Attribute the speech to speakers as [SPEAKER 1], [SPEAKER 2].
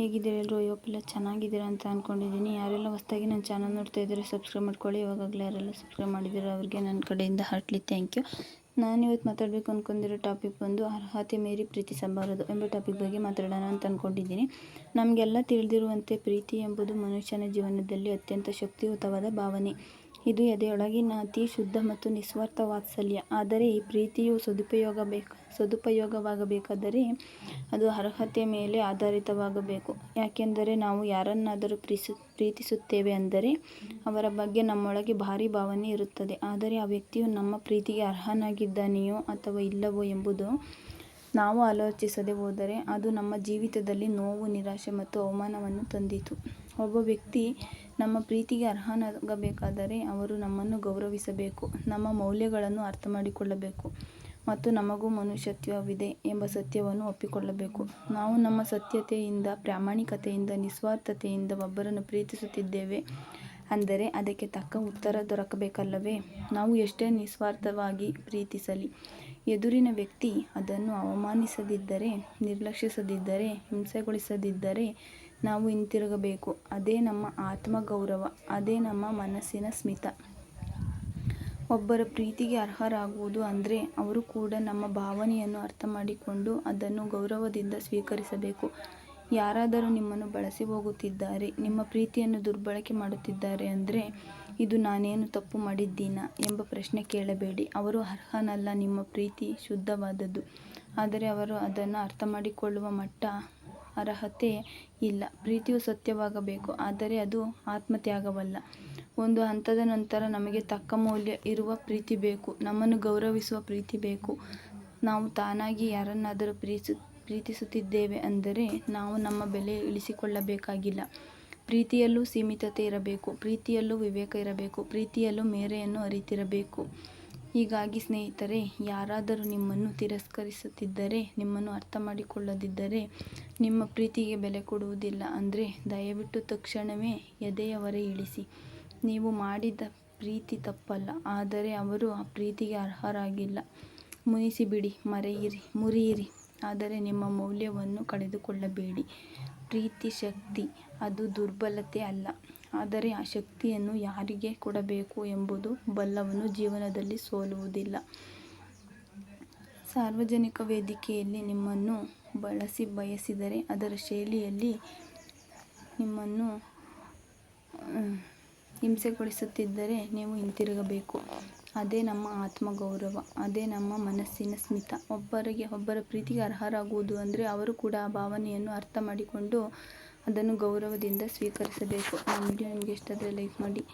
[SPEAKER 1] ಹೇಗಿದ್ದೀರಾ ಎಲ್ಲರೂ? ಇವಪ್ಪೆಲ್ಲ ಚೆನ್ನಾಗಿದ್ದೀರಾ ಅಂತ ಅಂದ್ಕೊಂಡಿದ್ದೀನಿ ಯಾರೆಲ್ಲ ಹೊಸ್ದಾಗಿ ನನ್ನ ಚಾನಲ್ ನೋಡ್ತಾ ಇದ್ದರೆ ಸಬ್ಸ್ಕ್ರೈಬ್ ಮಾಡ್ಕೊಳ್ಳಿ. ಇವಾಗಲೇ ಯಾರೆಲ್ಲ ಸಬ್ಸ್ಕ್ರೈಬ್ ಮಾಡಿದ್ದೀರ, ಅವ್ರಿಗೆ ನನ್ನ ಕಡೆಯಿಂದ ಹಾರ್ಟ್ಲಿ ಥ್ಯಾಂಕ್ ಯು ನಾನು ಇವತ್ತು ಮಾತಾಡಬೇಕು ಅಂದ್ಕೊಂಡಿರೋ ಟಾಪಿಕ್ ಬಂದು ಅರ್ಹತೆ ಮೀರಿ ಪ್ರೀತಿಸಬಾರದು ಎಂಬ ಟಾಪಿಕ್ ಬಗ್ಗೆ ಮಾತಾಡೋಣ ಅಂತ ಅಂದ್ಕೊಂಡಿದ್ದೀನಿ ನಮಗೆಲ್ಲ ತಿಳಿದಿರುವಂತೆ ಪ್ರೀತಿ ಎಂಬುದು ಮನುಷ್ಯನ ಜೀವನದಲ್ಲಿ ಅತ್ಯಂತ ಶಕ್ತಿಯುತವಾದ ಭಾವನೆ. ಇದು ಎದೆಯೊಳಗಿನ ಅತಿ ಶುದ್ಧ ಮತ್ತು ನಿಸ್ವಾರ್ಥ ವಾತ್ಸಲ್ಯ. ಆದರೆ ಈ ಪ್ರೀತಿಯು ಸದುಪಯೋಗ ಬೇಕು ಸದುಪಯೋಗವಾಗಬೇಕಾದರೆ ಅದು ಅರ್ಹತೆ ಮೇಲೆ ಆಧಾರಿತವಾಗಬೇಕು. ಯಾಕೆಂದರೆ ನಾವು ಯಾರನ್ನಾದರೂ ಪ್ರೀತಿಸುತ್ತೇವೆ ಅಂದರೆ ಅವರ ಬಗ್ಗೆ ನಮ್ಮೊಳಗೆ ಭಾರಿ ಭಾವನೆ ಇರುತ್ತದೆ. ಆದರೆ ಆ ವ್ಯಕ್ತಿಯು ನಮ್ಮ ಪ್ರೀತಿಗೆ ಅರ್ಹನಾಗಿದ್ದಾನೆಯೋ ಅಥವಾ ಇಲ್ಲವೋ ಎಂಬುದು ನಾವು ಆಲೋಚಿಸದೆ ಹೋದರೆ ಅದು ನಮ್ಮ ಜೀವಿತದಲ್ಲಿ ನೋವು, ನಿರಾಶೆ ಮತ್ತು ಅವಮಾನವನ್ನು ತಂದಿತು. ಒಬ್ಬ ವ್ಯಕ್ತಿ ನಮ್ಮ ಪ್ರೀತಿಗೆ ಅರ್ಹನಾಗಬೇಕಾದರೆ ಅವರು ನಮ್ಮನ್ನು ಗೌರವಿಸಬೇಕು, ನಮ್ಮ ಮೌಲ್ಯಗಳನ್ನು ಅರ್ಥ ಮಾಡಿಕೊಳ್ಳಬೇಕು ಮತ್ತು ನಮಗೂ ಮನುಷ್ಯತ್ವವಿದೆ ಎಂಬ ಸತ್ಯವನ್ನು ಒಪ್ಪಿಕೊಳ್ಳಬೇಕು. ನಾವು ನಮ್ಮ ಸತ್ಯತೆಯಿಂದ, ಪ್ರಾಮಾಣಿಕತೆಯಿಂದ, ನಿಸ್ವಾರ್ಥತೆಯಿಂದ ಒಬ್ಬರನ್ನು ಪ್ರೀತಿಸುತ್ತಿದ್ದೇವೆ. ಅಂದರೆ ಅದಕ್ಕೆ ತಕ್ಕ ಉತ್ತರ ದೊರಕಬೇಕಲ್ಲವೇ? ನಾವು ಎಷ್ಟೇ ನಿಸ್ವಾರ್ಥವಾಗಿ ಪ್ರೀತಿಸಲಿ, ಎದುರಿನ ವ್ಯಕ್ತಿ ಅದನ್ನು ಅವಮಾನಿಸದಿದ್ದರೆ, ನಿರ್ಲಕ್ಷಿಸದಿದ್ದರೆ, ಹಿಂಸೆಗೊಳಿಸದಿದ್ದರೆ ನಾವು ಹಿಂತಿರುಗಬೇಕು. ಅದೇ ನಮ್ಮ ಆತ್ಮಗೌರವ, ಅದೇ ನಮ್ಮ ಮನಸ್ಸಿನ ಸ್ಮಿತ. ಒಬ್ಬರ ಪ್ರೀತಿಗೆ ಅರ್ಹರಾಗುವುದು ಅಂದರೆ ಅವರು ಕೂಡ ನಮ್ಮ ಭಾವನೆಯನ್ನು ಅರ್ಥ ಮಾಡಿಕೊಂಡು ಅದನ್ನು ಗೌರವದಿಂದ ಸ್ವೀಕರಿಸಬೇಕು. ಯಾರಾದರೂ ನಿಮ್ಮನ್ನು ಬಳಸಿ ಹೋಗುತ್ತಿದ್ದಾರೆ, ನಿಮ್ಮ ಪ್ರೀತಿಯನ್ನು ದುರ್ಬಳಕೆ ಮಾಡುತ್ತಿದ್ದಾರೆ ಅಂದರೆ, ಇದು ನಾನೇನು ತಪ್ಪು ಮಾಡಿದ್ದೀನಾ ಎಂಬ ಪ್ರಶ್ನೆ ಕೇಳಬೇಡಿ. ಅವರು ಅರ್ಹನಲ್ಲ, ನಿಮ್ಮ ಪ್ರೀತಿ ಶುದ್ಧವಾದದ್ದು. ಆದರೆ ಅವರು ಅದನ್ನು ಅರ್ಥ ಮಾಡಿಕೊಳ್ಳುವ ಮಟ್ಟ ಅರ್ಹತೆ ಇಲ್ಲ. ಪ್ರೀತಿಯು ಸತ್ಯವಾಗಬೇಕು, ಆದರೆ ಅದು ಆತ್ಮತ್ಯಾಗವಲ್ಲ. ಒಂದು ಹಂತದ ನಂತರ ನಮಗೆ ತಕ್ಕ ಮೌಲ್ಯ ಇರುವ ಪ್ರೀತಿ ಬೇಕು. ನಮ್ಮನ್ನು ಗೌರವಿಸುವ ಪ್ರೀತಿ ಬೇಕು. ನಾವು ತಾನಾಗಿ ಯಾರನ್ನಾದರೂ ಪ್ರೀತಿಸು ಪ್ರೀತಿಸುತ್ತಿದ್ದೇವೆ ಅಂದರೆ ನಾವು ನಮ್ಮ ಬೆಲೆ ಇಳಿಸಿಕೊಳ್ಳಬೇಕಾಗಿಲ್ಲ. ಪ್ರೀತಿಯಲ್ಲೂ ಸೀಮಿತತೆ ಇರಬೇಕು, ಪ್ರೀತಿಯಲ್ಲೂ ವಿವೇಕ ಇರಬೇಕು, ಪ್ರೀತಿಯಲ್ಲೂ ಮೇರೆಯನ್ನು ಅರಿತಿರಬೇಕು. ಹೀಗಾಗಿ ಸ್ನೇಹಿತರೆ, ಯಾರಾದರೂ ನಿಮ್ಮನ್ನು ತಿರಸ್ಕರಿಸುತ್ತಿದ್ದರೆ, ನಿಮ್ಮನ್ನು ಅರ್ಥ ಮಾಡಿಕೊಳ್ಳದಿದ್ದರೆ ನಿಮ್ಮ ಪ್ರೀತಿಗೆ ಬೆಲೆ ಕೊಡುವುದಿಲ್ಲ ಅಂದರೆ ದಯವಿಟ್ಟು ತಕ್ಷಣವೇ ಎದೆಯವರೇ ಇಳಿಸಿ. ನೀವು ಮಾಡಿದ ಪ್ರೀತಿ ತಪ್ಪಲ್ಲ, ಆದರೆ ಅವರು ಆ ಪ್ರೀತಿಗೆ ಅರ್ಹರಾಗಿಲ್ಲ. ಮುನಿಸಿಬಿಡಿ, ಮರೆಯಿರಿ, ಮುರಿಯಿರಿ. ಆದರೆ ನಿಮ್ಮ ಮೌಲ್ಯವನ್ನು ಕಳೆದುಕೊಳ್ಳಬೇಡಿ. ಪ್ರೀತಿ, ಶಕ್ತಿ ಅದು ದುರ್ಬಲತೆ ಅಲ್ಲ. ಆದರೆ ಆ ಶಕ್ತಿಯನ್ನು ಯಾರಿಗೆ ಕೊಡಬೇಕು ಎಂಬುದು ಬಲ್ಲವನು ಜೀವನದಲ್ಲಿ ಸೋಲುವುದಿಲ್ಲ. ಸಾರ್ವಜನಿಕ ವೇದಿಕೆಯಲ್ಲಿ ನಿಮ್ಮನ್ನು ಬಳಸಿ ಬಯಸಿದರೆ ಅದರ ಶೈಲಿಯಲ್ಲಿ ನಿಮ್ಮನ್ನು ಹಿಂಸೆಗೊಳಿಸುತ್ತಿದ್ದರೆ ನೀವು ಹಿಂತಿರುಗಬೇಕು. ಅದೇ ನಮ್ಮ ಆತ್ಮಗೌರವ, ಅದೇ ನಮ್ಮ ಮನಸ್ಸಿನ ಸ್ಮಿತ. ಒಬ್ಬರಿಗೆ ಒಬ್ಬರ ಪ್ರೀತಿಗೆ ಅರ್ಹರಾಗುವುದು ಅಂದರೆ ಅವರು ಕೂಡ ಆ ಭಾವನೆಯನ್ನು ಅರ್ಥ ಮಾಡಿಕೊಂಡು ಅದನ್ನು ಗೌರವದಿಂದ ಸ್ವೀಕರಿಸಬೇಕು. ನಮ್ಮ ವಿಡಿಯೋ ನಿಮಗೆ ಇಷ್ಟ ಆದರೆ ಲೈಕ್ ಮಾಡಿ.